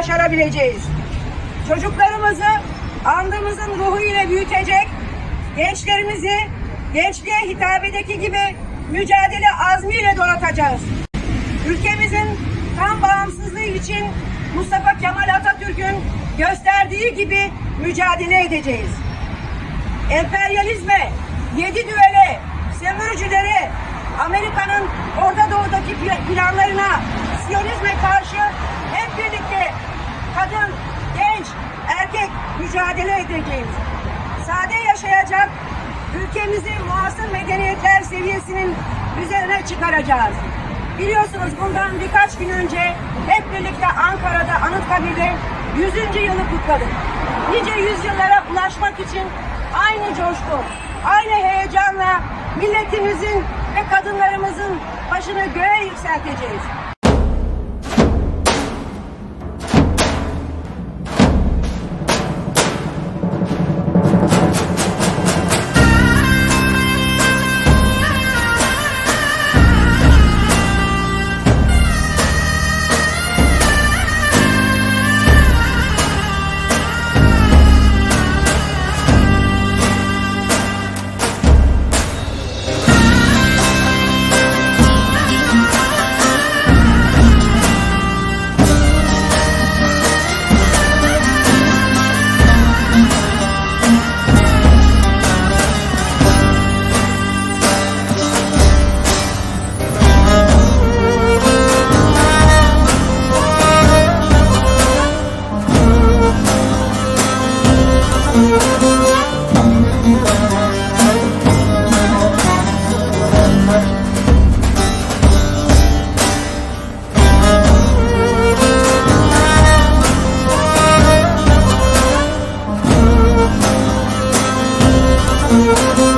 başarabileceğiz. Çocuklarımızı andımızın ruhu ile büyütecek, gençlerimizi gençliğe hitabedeki gibi mücadele azmiyle donatacağız. Ülkemizin tam bağımsızlığı için Mustafa Kemal Atatürk'ün gösterdiği gibi mücadele edeceğiz. Emperyalizme, yedi düvele, sömürücülere, Amerika'nın Orta Doğu'daki pla- planlarına, Siyonizme karşı hep birlikte kadın, genç, erkek mücadele edeceğiz. Sade yaşayacak, ülkemizi muasır medeniyetler seviyesinin üzerine çıkaracağız. Biliyorsunuz bundan birkaç gün önce hep birlikte Ankara'da Anıtkabir'de 100. yılı kutladık. Nice yüzyıllara ulaşmak için aynı coşku, aynı heyecanla milletimizin ve kadınlarımızın başını göğe yükselteceğiz. Música